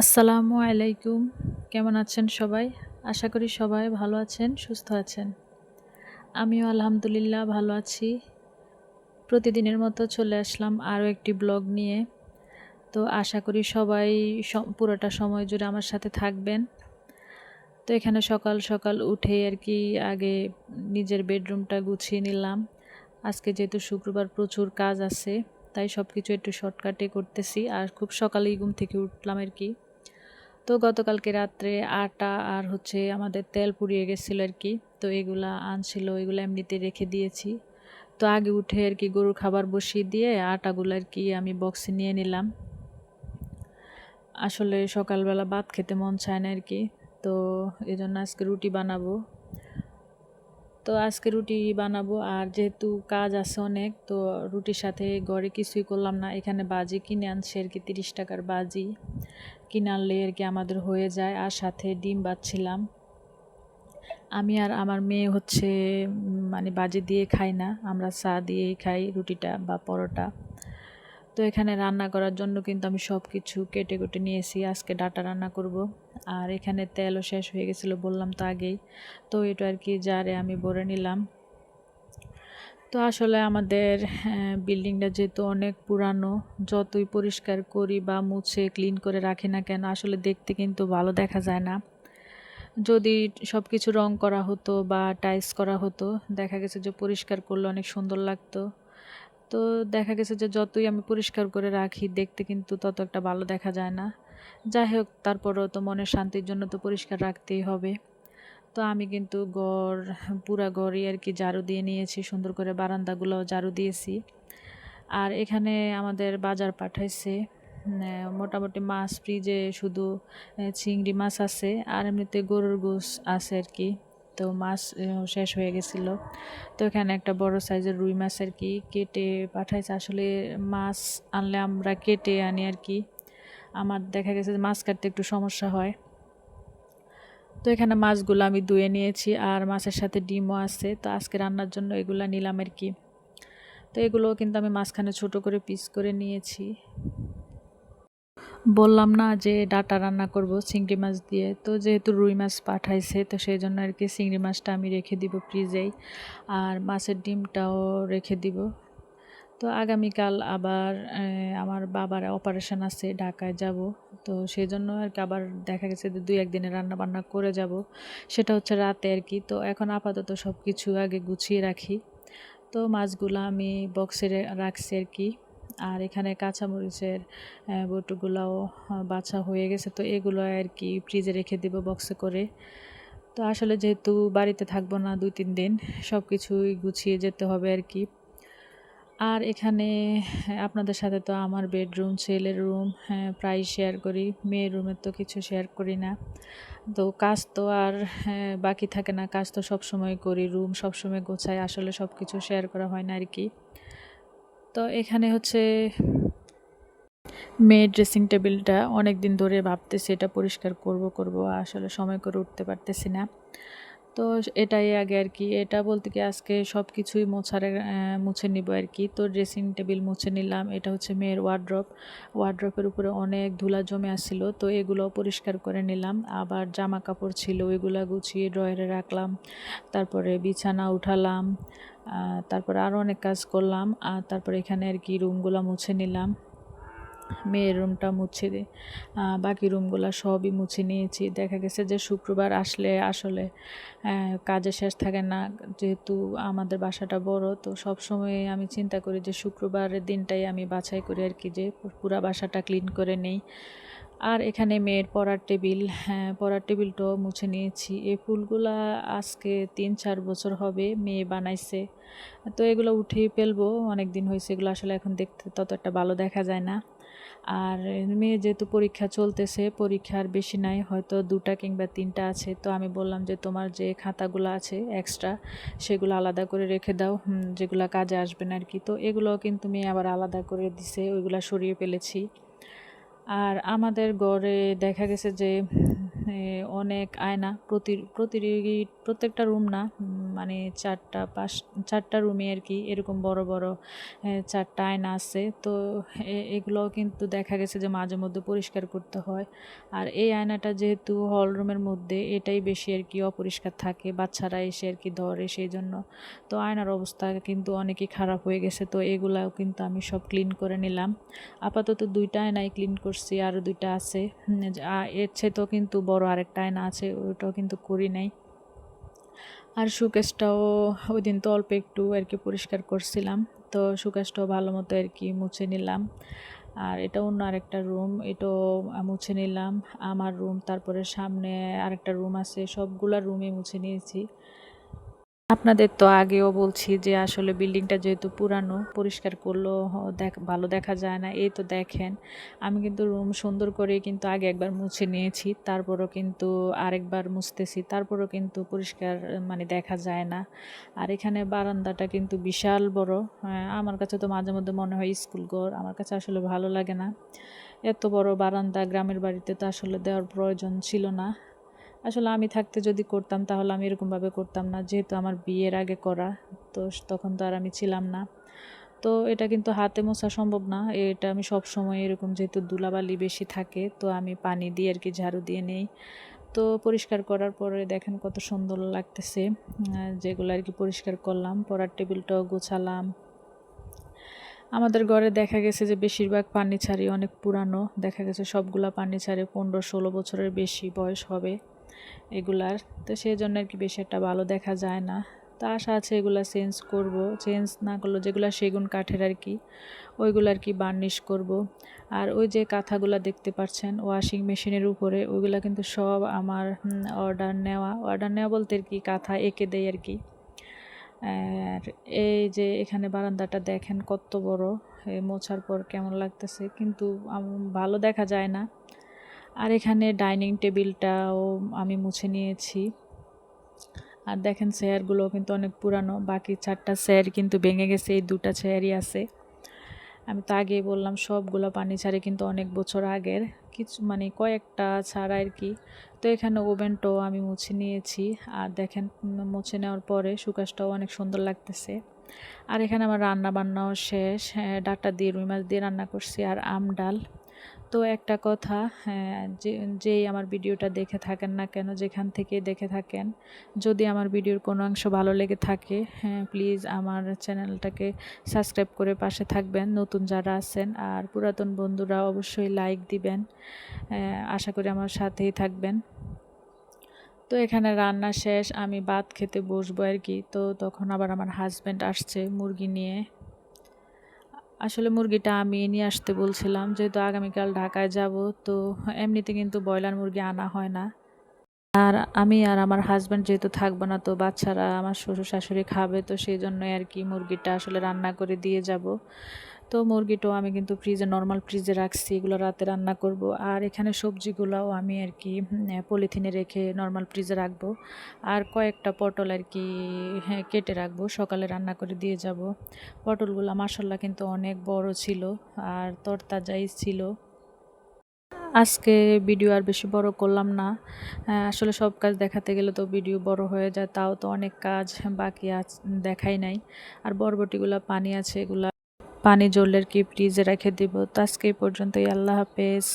আসসালামু আলাইকুম। কেমন আছেন সবাই? আশা করি সবাই ভালো আছেন, সুস্থ আছেন। আমিও আলহামদুলিল্লাহ ভালো আছি। প্রতিদিনের মতো চলে আসলাম আরও একটি ব্লগ নিয়ে। তো আশা করি সবাই পুরোটা সময় জুড়ে আমার সাথে থাকবেন। তো এখানে সকাল সকাল উঠে আর কি আগে নিজের বেডরুমটা গুছিয়ে নিলাম। আজকে যেহেতু শুক্রবার প্রচুর কাজ আছে, তাই সব কিছু একটু শর্টকাটে করতেছি। আর খুব সকালেই ঘুম থেকে উঠলাম আর কি। তো গতকালকে রাত্রে আটা আর হচ্ছে আমাদের তেল পুড়িয়ে গেছিল আর কি। তো এগুলা আনছিল, এগুলো এমনিতে রেখে দিয়েছি। তো আগে উঠে আর কি গরুর খাবার বসিয়ে দিয়ে আটাগুলো আর কি আমি বক্সে নিয়ে নিলাম। আসলে সকালবেলা ভাত খেতে মন চায় না আর কি, তো এই জন্য আজকে রুটি বানাবো। তো আজকে রুটি বানাবো আর যেহেতু কাজ আছে অনেক, তো রুটির সাথে ঘরে কিছুই করলাম না। এখানে বাজি কিনে আনছে আর কি, তিরিশ টাকার বাজি। কিনে আনলে আর কি আমাদের হয়ে যায়। আর সাথে ডিম বাচ্ছিলাম। আমি আর আমার মেয়ে হচ্ছে মানে বাজি দিয়ে খাই না। আমরা চা দিয়েই খাই রুটিটা বা পরোটা। তো এখানে রান্না করার জন্য কিন্তু আমি সব কিছু কেটে কুটে নিয়েছি। আজকে ডাটা রান্না করব। আর এখানে তেলও শেষ হয়ে গেছিল বললাম তো আগেই। তো এটা আর কি জারে আমি ভরে নিলাম। তো আসলে আমাদের বিল্ডিংটা যেহেতু অনেক পুরানো, যতই পরিষ্কার করি বা মুছে, ক্লিন করে রাখি না কেন, আসলে দেখতে কিন্তু ভালো দেখা যায় না। যদি সব কিছু রং করা হতো বা টাইলস করা হতো, দেখা গেছে যে পরিষ্কার করলে অনেক সুন্দর লাগতো। তো দেখা গেছে যে যতই আমি পরিষ্কার করে রাখি, দেখতে কিন্তু তত একটা ভালো দেখা যায় না। যাই হোক, তারপরেও তো মনের শান্তির জন্য তো পরিষ্কার রাখতেই হবে। তো আমি কিন্তু গড়, পুরা গড়ই আর কি ঝাড়ু দিয়ে নিয়েছি, সুন্দর করে বারান্দাগুলো ঝাড়ু দিয়েছি। আর এখানে আমাদের বাজার পাঠাইছে মোটামুটি মাছ ফ্রিজে শুধু চিংড়ি মাছ আছে, আর এমনিতে গরুর গোস আছে আর কি তো মাছ শেষ হয়ে গেছিল। তো এখানে একটা বড় সাইজের রুই মাছ আর কি কেটে পাঠাইছে। আসলে মাছ আনলে আমরা কেটে আনি আর কি আমার দেখা গেছে যে মাছ কাটতে একটু সমস্যা হয়। তো এখানে মাছগুলো আমি ধুয়ে নিয়েছি আর মাছের সাথে ডিমও আছে। তো আজকে রান্নার জন্য এগুলো নিলাম আর কি। তো এগুলো কিন্তু আমি মাঝখানে ছোট করে পিস করে নিয়েছি। বললাম না যে ডাটা রান্না করব চিংড়ি মাছ দিয়ে। তো যেহেতু রুই মাছ পাঠাইছে, তো সেই জন্য আর কি চিংড়ি মাছটা আমি রেখে দিব ফ্রিজেই। আর মাছের ডিমটাও রেখে দিব। তো আগামীকাল আবার আমার বাবার অপারেশন আছে, ঢাকায় যাব। তো সেই জন্য আর কি আবার দেখা গেছে যে দুই, একদিনে রান্না বান্না করে যাব। সেটা হচ্ছে রাতে আর কি। তো এখন আপাতত সব কিছু আগে গুছিয়ে রাখি। তো মাছগুলো আমি বক্সে রাখছি আর কি। আর এখানে কাঁচামরিচের বটুগুলাও বাছা হয়ে গেছে। তো এগুলো আর কি ফ্রিজে রেখে দেব বক্সে করে। তো আসলে যেহেতু বাড়িতে থাকব না দুই, তিন দিন সব কিছুই গুছিয়ে যেতে হবে আর কি। আর এখানে আপনাদের সাথে তো আমার বেডরুম ছেলের রুম হ্যাঁ প্রায় শেয়ার করি। মেয়ের রুমের তো কিছু শেয়ার করি না। তো কাজ তো আর হ্যাঁ, বাকি থাকে না। কাজ তো সব সময় করি রুম সব সময় গোছাই। আসলে সব কিছু শেয়ার করা হয় না আর কি তো এখানে হচ্ছে মেয়ের ড্রেসিং টেবিলটা অনেক দিন ধরে ভাবতেছি এটা পরিষ্কার করব করব। আসলে সময় করে উঠতে পারতেছি না। তো এটাই আগে আর কি। এটা বলতে কি আজকে সব কিছুই মোছার মুছে নিব আর কি। তো ড্রেসিং টেবিল মুছে নিলাম। এটা হচ্ছে মেয়ের ওয়ার্ড্রপ ওয়ার্ড্রপের উপরে অনেক ধুলা জমে আসছিল। তো এগুলো পরিষ্কার করে নিলাম। আবার জামা কাপড় ছিল, ওইগুলো গুছিয়ে ড্রয়ারে রাখলাম। তারপরে বিছানা উঠালাম। তারপরে আরও অনেক কাজ করলাম। আর তারপরে এখানে আর কি রুমগুলো মুছে নিলাম। মেয়ের রুমটা মুছে বাকি রুমগুলো সবই মুছে নিয়েছি। দেখা গেছে যে শুক্রবার আসলে আসলে কাজে শেষ থাকে না। যেহেতু আমাদের বাসাটা বড়, তো সব সময় আমি চিন্তা করি যে শুক্রবারের দিনটাই আমি বাছাই করি আর কি, যে পুরা বাসাটা ক্লিন করে নেই। আর এখানে মেয়ের পড়ার টেবিল হ্যাঁ পড়ার টেবিলটাও মুছে নিয়েছি। এই ফুলগুলা আজকে তিন চার বছর হবে মেয়ে বানাইছে। তো এগুলো উঠেই ফেলব অনেক দিন হয়েছে এগুলো আসলে এখন দেখতে তত একটা ভালো দেখা যায় না। আর মেয়ে যেহেতু পরীক্ষা চলতেছে পরীক্ষার বেশি নাই, হয়তো দুটা কিংবা তিনটা আছে। তো আমি বললাম যে তোমার যে খাতাগুলো আছে এক্সট্রা সেগুলো আলাদা করে রেখে দাও যেগুলো কাজে আসবে না আর কি। তো এগুলো কিন্তু মেয়ে আবার আলাদা করে দিছে, ওইগুলো সরিয়ে ফেলেছি। আর আমাদের গড়ে দেখা গেছে যে অনেক আয়না, প্রতি প্রতি প্রত্যেকটা রুম না মানে চারটা, পাঁচ, চারটা রুমে আর কি এরকম বড় বড় চারটা আয়না আছে। তো এগুলোও কিন্তু দেখা গেছে যে মাঝে মধ্যে পরিষ্কার করতে হয়। আর এই আয়নাটা যেহেতু হল রুমের মধ্যে, এটাই বেশি আর কি অপরিষ্কার থাকে, বাচ্চারা এসে আর কি ধরে সেই জন্য। তো আয়নার অবস্থা কিন্তু অনেকই খারাপ হয়ে গেছে, তো এগুলাও কিন্তু আমি সব ক্লিন করে নিলাম। আপাতত দুইটা আয়নাই ক্লিন করছি, আর দুইটা আছে। এর চেয়ে কিন্তু বড় আরেকটা আয়না আছে, ওইটাও কিন্তু করি নাই। আর সুকেশটাও ওই দিন তো অল্প একটু আর কি পরিষ্কার করছিলাম, তো সুকেশটাও ভালো মতো আর কি মুছে নিলাম। আর এটা অন্য আরেকটা রুম, এটাও মুছে নিলাম। আমার রুম, তারপরে সামনে আরেকটা রুম আছে, সবগুলা রুমই মুছে নিয়েছি। আপনাদের তো আগেও বলছি যে আসলে বিল্ডিংটা যেহেতু পুরানো পরিষ্কার করলেও দেখ ভালো দেখা যায় না এই তো দেখেন। আমি কিন্তু রুম সুন্দর করে কিন্তু আগে একবার মুছে নিয়েছি তারপরও কিন্তু আরেকবার মুছতেছি তারপরও কিন্তু পরিষ্কার মানে দেখা যায় না। আর এখানে বারান্দাটা কিন্তু বিশাল বড় আহ, আমার কাছে তো মাঝে মধ্যে মনে হয় স্কুল ঘর আমার কাছে আসলে ভালো লাগে না। এত বড় বারান্দা গ্রামের বাড়িতে তো আসলে দেওয়ার প্রয়োজন ছিল না। আসলে আমি থাকতে যদি করতাম তাহলে আমি এরকমভাবে করতাম না। যেহেতু আমার বিয়ের আগে করা, তো তখন তো আর আমি ছিলাম না। তো এটা কিন্তু হাতে মোছা সম্ভব না। এটা আমি সব সময় এরকম যেহেতু দুলাবালি বেশি থাকে, তো আমি পানি দিয়ে আর কি ঝাড়ু দিয়ে নেই। তো পরিষ্কার করার পরে দেখেন কত সুন্দর লাগতেছে। যেগুলো আর কি পরিষ্কার করলাম, পড়ার টেবিলটাও গোছালাম। আমাদের ঘরে দেখা গেছে যে বেশিরভাগ পানিছাড়ি অনেক পুরানো। দেখা গেছে সবগুলা পানিছাড়ি পনেরো ষোলো বছরের বেশি বয়স হবে। এগুলার। তো সেই জন্য আর কি বেশি একটা ভালো দেখা যায় না। তো আশা আছে এগুলা চেঞ্জ করব। চেঞ্জ না করলে যেগুলো সেগুন কাঠের আর কি ওইগুলো আর কি বার্নিশ করব। আর ওই যে কাঁথাগুলো দেখতে পাচ্ছেন ওয়াশিং মেশিনের উপরে, ওইগুলো কিন্তু সব আমার অর্ডার নেওয়া। অর্ডার নেওয়া বলতে আর কি কাঁথা এঁকে দেয় আর কি আর এই যে এখানে বারান্দাটা দেখেন কত বড় মোছার পর কেমন লাগতেছে। কিন্তু ভালো দেখা যায় না। আর এখানে ডাইনিং টেবিলটাও আমি মুছে নিয়েছি। আর দেখেন চেয়ারগুলো কিন্তু অনেক পুরানো বাকি চারটা চেয়ার কিন্তু ভেঙে গেছে এই দুটা চেয়ারই আছে। আমি তো আগেই বললাম সবগুলো পানি ছাড়ে কিন্তু অনেক বছর আগের কিছু মানে কয়েকটা ছাড়া আর কি। তো এখানে ওভেনটাও আমি মুছে নিয়েছি আর দেখেন মুছে নেওয়ার পরে সুকাশটাও অনেক সুন্দর লাগতেছে। আর এখানে আমার রান্না বান্নাও শেষ হ্যাঁ, ডাটা দিয়ে রুই মাছ দিয়ে রান্না করছি আর আম ডাল। তো একটা কথা হ্যাঁ, যে যেই আমার ভিডিওটা দেখে থাকেন না কেন যেখান থেকে দেখে থাকেন যদি আমার ভিডিওর কোনো অংশ ভালো লেগে থাকে হ্যাঁ প্লিজ আমার চ্যানেলটাকে সাবস্ক্রাইব করে পাশে থাকবেন নতুন যারা আছেন আর পুরাতন বন্ধুরা অবশ্যই লাইক দিবেন আহ, আশা করি আমার সাথেই থাকবেন। তো এখানে রান্না শেষ আমি ভাত খেতে বসবো আর কি তো তখন আবার আমার হাজব্যান্ড আসছে মুরগি নিয়ে। আসলে মুরগিটা আমি নিয়ে আসতে বলছিলাম, যেহেতু আগামীকাল ঢাকায় যাব, তো এমনিতে কিন্তু ব্রয়লার মুরগি আনা হয় না। আর আমি আর আমার হাজব্যান্ড যেহেতু থাকব না, তো বাচ্চারা আমার শ্বশুর শাশুড়ি খাবে, তো সেই জন্যই আর কি মুরগিটা আসলে রান্না করে দিয়ে যাব। তো মুরগিটাও আমি কিন্তু ফ্রিজে নর্মাল ফ্রিজে রাখছি, এগুলো রাতে রান্না করব। আর এখানে সবজিগুলোও আমি আর কি পলিথিনে রেখে নর্মাল ফ্রিজে রাখব। আর কয়েকটা পটল আর কি হ্যাঁ কেটে রাখব, সকালে রান্না করে দিয়ে যাব। পটলগুলো মাসাল্লাহ কিন্তু অনেক বড় ছিল, আর তরতাজাই ছিল। আজকে ভিডিও আর বেশি বড় করলাম না। আসলে সব কাজ দেখাতে গেলে তো ভিডিও বড় হয়ে যায়, তাও তো অনেক কাজ বাকি আছে, দেখাই নাই। আর বরবটিগুলো পানি আছে, এগুলা পানি জ্বললে কি ফ্রিজে রেখে দিব। তো আজকে এই পর্যন্তই। আল্লাহ হাফেজ।